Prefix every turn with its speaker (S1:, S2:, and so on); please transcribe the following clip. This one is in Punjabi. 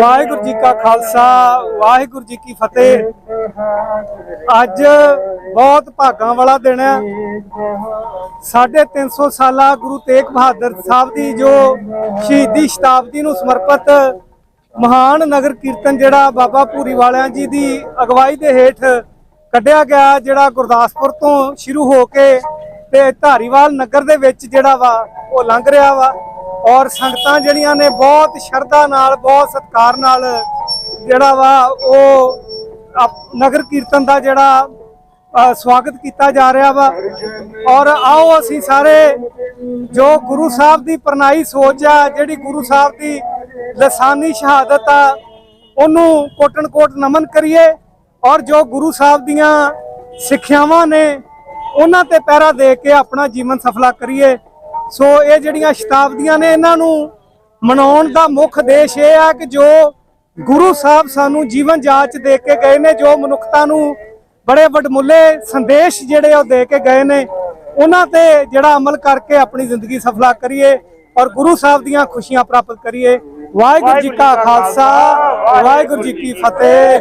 S1: ਵਾਹਿਗੁਰੂ ਜੀ ਕਾ ਖਾਲਸਾ, ਵਾਹਿਗੁਰੂ ਜੀ ਕੀ ਫਤਿਹ। ਅੱਜ ਬਹੁਤ ਭਾਗਾਂ ਵਾਲਾ ਦਿਨ ਹੈ। ਸਾਢੇ 300 ਸਾਲਾ ਗੁਰੂ ਤੇਗ ਬਹਾਦਰ ਸਾਹਿਬ ਦੀ ਜੋ ਸ਼ਹੀਦੀ ਸ਼ਤਾਬਦੀ ਨੂੰ ਸਮਰਪਿਤ ਮਹਾਨ ਨਗਰ ਕੀਰਤਨ ਜਿਹੜਾ ਬਾਬਾ ਭੂਰੀ ਵਾਲਿਆਂ ਜੀ ਦੀ ਅਗਵਾਈ ਦੇ ਹੇਠ ਕੱਢਿਆ ਗਿਆ, ਜਿਹੜਾ ਗੁਰਦਾਸਪੁਰ ਤੋਂ ਸ਼ੁਰੂ ਹੋ ਕੇ ਤੇ ਧਾਰੀਵਾਲ ਨਗਰ ਦੇ ਵਿੱਚ ਜਿਹੜਾ ਵਾ ਉਹ ਲੰਘ ਰਿਹਾ ਵਾ। ਔਰ ਸੰਗਤਾਂ ਜਿਹੜੀਆਂ ਨੇ ਬਹੁਤ ਸ਼ਰਧਾ ਨਾਲ, ਬਹੁਤ ਸਤਿਕਾਰ ਨਾਲ ਜਿਹੜਾ ਵਾ ਉਹ ਨਗਰ ਕੀਰਤਨ ਦਾ ਜਿਹੜਾ ਸਵਾਗਤ ਕੀਤਾ ਜਾ ਰਿਹਾ ਵਾ। ਔਰ ਆਓ ਅਸੀਂ ਸਾਰੇ ਜੋ ਗੁਰੂ ਸਾਹਿਬ ਦੀ ਪਰਨਾਈ ਸੋਚ ਆ, ਜਿਹੜੀ ਗੁਰੂ ਸਾਹਿਬ ਦੀ ਲਸਾਨੀ ਸ਼ਹਾਦਤ ਆ, ਉਹਨੂੰ ਕੋਟਨ ਕੋਟ ਨਮਨ ਕਰੀਏ। ਔਰ ਜੋ ਗੁਰੂ ਸਾਹਿਬ ਦੀਆਂ ਸਿੱਖਿਆਵਾਂ ਨੇ, ਉਹਨਾਂ ਤੇ ਪਹਿਰਾ ਦੇ ਕੇ ਆਪਣਾ ਜੀਵਨ ਸਫਲਾ ਕਰੀਏ। ਸੋ ਇਹ ਜਿਹੜੀਆਂ ਸ਼ਤਾਬਦੀਆਂ ਨੇ ਇਹਨਾਂ ਨੂੰ ਮਨਾਉਣ ਦਾ ਮੁੱਖ ਦੇਸ਼ ਇਹ ਆ ਕਿ ਜੋ ਗੁਰੂ ਸਾਹਿਬ ਸਾਨੂੰ ਜੀਵਨ ਜਾਚ ਦੇ ਕੇ ਗਏ ਨੇ, ਜੋ ਮਨੁੱਖਤਾ ਨੂੰ ਬੜੇ ਵਡਮੁੱਲੇ ਸੰਦੇਸ਼ ਜਿਹੜੇ ਉਹ ਦੇ ਕੇ ਗਏ ਨੇ, ਉਹਨਾਂ ਤੇ ਜਿਹੜਾ ਅਮਲ ਕਰਕੇ ਆਪਣੀ ਜ਼ਿੰਦਗੀ ਸਫਲਾ ਕਰੀਏ ਔਰ ਗੁਰੂ ਸਾਹਿਬ ਦੀਆਂ ਖੁਸ਼ੀਆਂ ਪ੍ਰਾਪਤ ਕਰੀਏ। ਵਾਹਿਗੁਰੂ ਜੀ ਕਾ ਖਾਲਸਾ, ਵਾਹਿਗੁਰੂ ਜੀ ਕੀ ਫਤਿਹ।